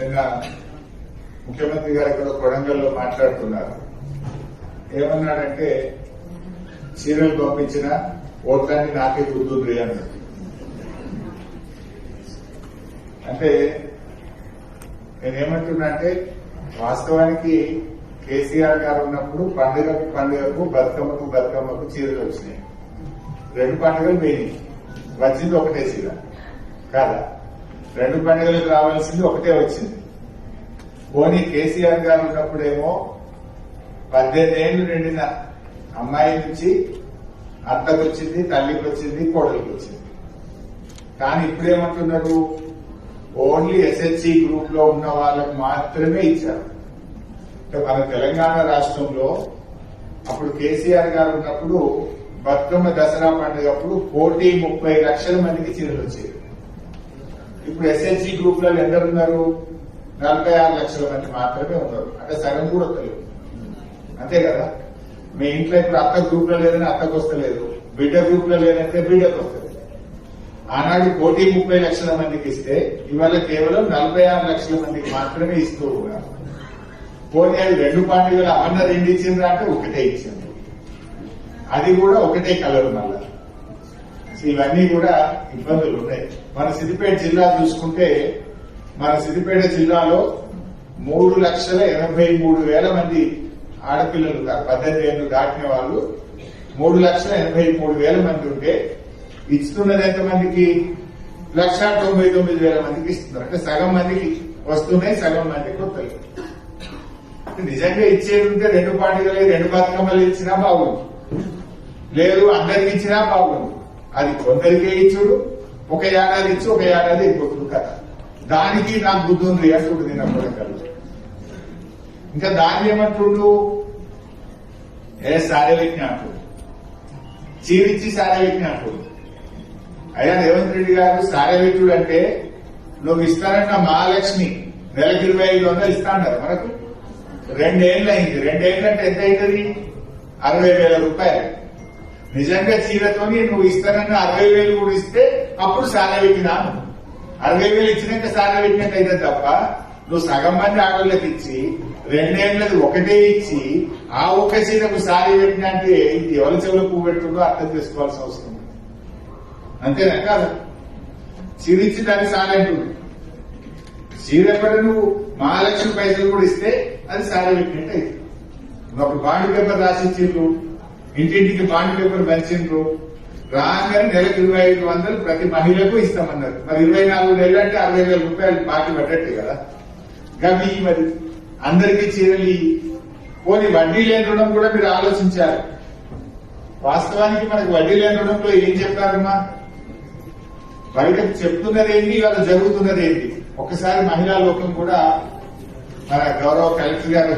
నిన్న ముఖ్యమంత్రి గారు ఇక్కడ కొడంగల్లో మాట్లాడుతున్నారు. ఏమన్నాడంటే చీరలు పంపించిన ఓట్లన్నీ నాకే గుర్తుంది అన్నాడు. అంటే నేనేమంటున్నా అంటే వాస్తవానికి కేసీఆర్ గారు ఉన్నప్పుడు పండుగకు పండుగకు బతుకమ్మకు బతుకమ్మకు చీరలు వచ్చినాయి. రెండు పండుగలు పోయినాయి. వచ్చింది ఒకటే చీర. కాదా? రెండు పండుగలకు రావాల్సింది ఒకటే వచ్చింది. పోనీ కేసీఆర్ గారు ఉన్నప్పుడేమో పద్దెనిమిదేళ్ళు నిండిన అమ్మాయి నుంచి అత్తకు వచ్చింది తల్లికి వచ్చింది కోడలికి వచ్చింది కానీ ఇప్పుడేమంటున్నారు? ఓన్లీ ఎస్ఎస్సి గ్రూప్లో ఉన్న వాళ్ళకు మాత్రమే ఇచ్చారు. మన తెలంగాణ రాష్ట్రంలో అప్పుడు కేసీఆర్ గారు ఉన్నప్పుడు బతుకమ్మ దసరా పండుగప్పుడు కోటి ముప్పై లక్షల మందికి చీరలు వచ్చేవి. ఇప్పుడు ఎస్హెచ్సి గ్రూప్లో ఎందరున్నారు? నలభై ఆరు లక్షల మంది మాత్రమే ఉన్నారు. అంటే సగం కూడా వస్తలేదు అంతే కదా? మీ ఇంట్లో ఇప్పుడు అత్త గ్రూప్లో లేదని అత్తకు వస్తలేదు. బిడ్డ గ్రూప్లో లేదంటే బిడ్డకు వస్తుంది ఆనాడు కోటి ముప్పై లక్షల మందికి ఇస్తే ఇవాళ కేవలం నలభై ఆరు లక్షల మందికి మాత్రమే ఇస్తూ ఉన్నారు. పోనీ అది రెండు పార్టీలు అవన్న రెండు ఇచ్చిండ్రా అంటే ఒకటే ఇచ్చింది అది కూడా ఒకటే కలర్ మళ్ళా. ఇవన్నీ కూడా ఇబ్బందులు ఉన్నాయి మన సిద్దిపేట జిల్లా చూసుకుంటే మన సిద్దిపేట జిల్లాలో మూడు లక్షల ఎనభై మూడు వేల మంది ఆడపిల్లలు పద్దెనిమిది ఏళ్ళు దాటిన వాళ్ళు మూడు లక్షల ఎనభై మూడు వేల మంది ఉంటే ఇస్తున్నది ఎంతమందికి? లక్ష తొంభై తొమ్మిది వేల మందికి ఇస్తున్నారు. అంటే సగం మందికి వస్తున్నాయి సగం మందికి వస్తలేదు. నిజంగా ఇచ్చేది ఉంటే రెండు పండుగలు రెండు బతుకమ్మలు ఇచ్చినా బాగుంది లేదు అందరికి ఇచ్చినా బాగుంది అది కొందరికే ఇచ్చుడు ఒక ఏడాది ఇచ్చి ఒక ఏడాది అయిపోతుంది కదా. దానికి నాకు బుద్ధి ఉంది అసలు నేను అప్పుడు ఇంకా దాన్ని ఏమంటుండు? ఏ సారే చీరిచ్చి సారే అయ్యా రేవంత్ రెడ్డి గారు సారే అంటే నువ్వు ఇస్తానన్న మహాలక్ష్మి నెలకి ఇరవై ఐదు వందలు ఇస్తా అన్నారు మనకు. రెండేళ్ళు అయింది రెండేళ్ళు అంటే ఎంత అవుతుంది? అరవై వేల రూపాయలు. నిజంగా చీరతోని నువ్వు ఇస్తానన్న అరవై వేలు కూడా ఇస్తే అప్పుడు సారా పెట్టినా? అరవై వేలు ఇచ్చినాక సారా పెట్టినట్టు అయితే తప్ప నువ్వు సగం మంది ఆడోళ్ళకి ఇచ్చి రెండేళ్ళది ఒకటే ఇచ్చి ఆ ఒక్క చీరకు సారీ పెట్టినా అంటే ఇది ఎవరి చెవులు పువ్వు పెట్టుకుందో అర్థం చేసుకోవాల్సిన అవసరం ఉంది. అంతేనా కాదు? చీర దాన్ని సారంటుంది చీర కూడా నువ్వు మహాలక్ష్మి పైసలు కూడా ఇస్తే అది సారీ పెట్టినట్టు అయితే అప్పుడు బాండ్ పేపర్ రాసిచ్చిండ్రు ఇంటింటికి బాండ్ పేపర్ పంచిండ్రు. రాగానే నెలకు ఇరవై ఐదు వందలు ప్రతి మహిళకు ఇస్తామన్నారు. మరి ఇరవై నాలుగు నెలలు అంటే అరవై వేల రూపాయలు బాకీ పడ్డట్టు కదా? గవి మరి అందరికీ చీరలు పోనీ వడ్డీ లేని రుణం కూడా మీరు ఆలోచించారు. వాస్తవానికి మనకు వడ్డీ లేని రుణంలో ఏం చెప్పారమ్మా? బయట చెప్తున్నది ఏంటి ఇవాళ జరుగుతున్నది ఏంటి? ఒకసారి మహిళా లోకం కూడా మన గౌరవ కలెక్టర్ గారు